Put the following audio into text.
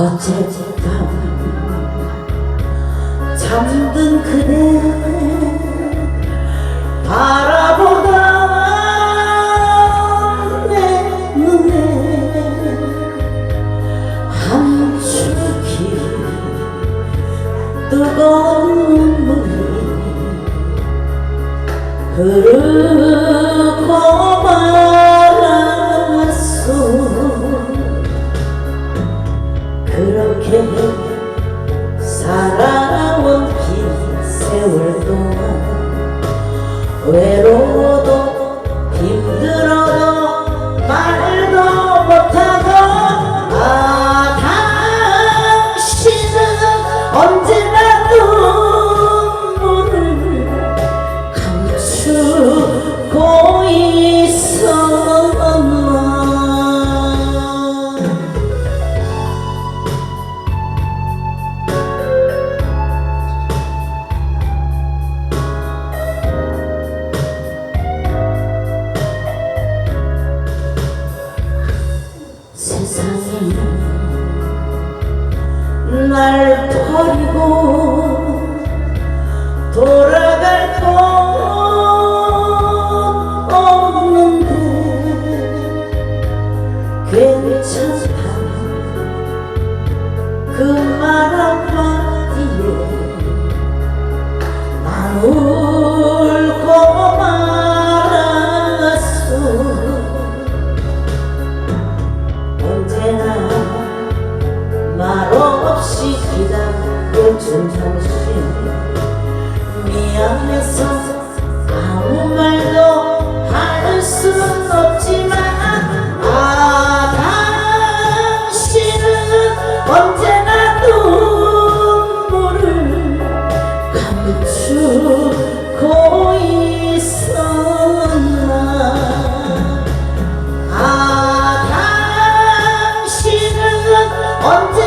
밤 잠든 그대 바라보다 내 눈에 한 줄기 뜨거운 눈물이 흐르고 말 그렇게 살아온 긴 세월 동안 외로워도 힘들어 세상이 날 버리고 돌아갈 곳 없는데 괜찮다 그 말 한마디에 난울 모든 당신. 미안해서 아무 말도 할 수 없지만 아 당신은 언제나 눈물을 감추고 있었나. 아 당신은 언제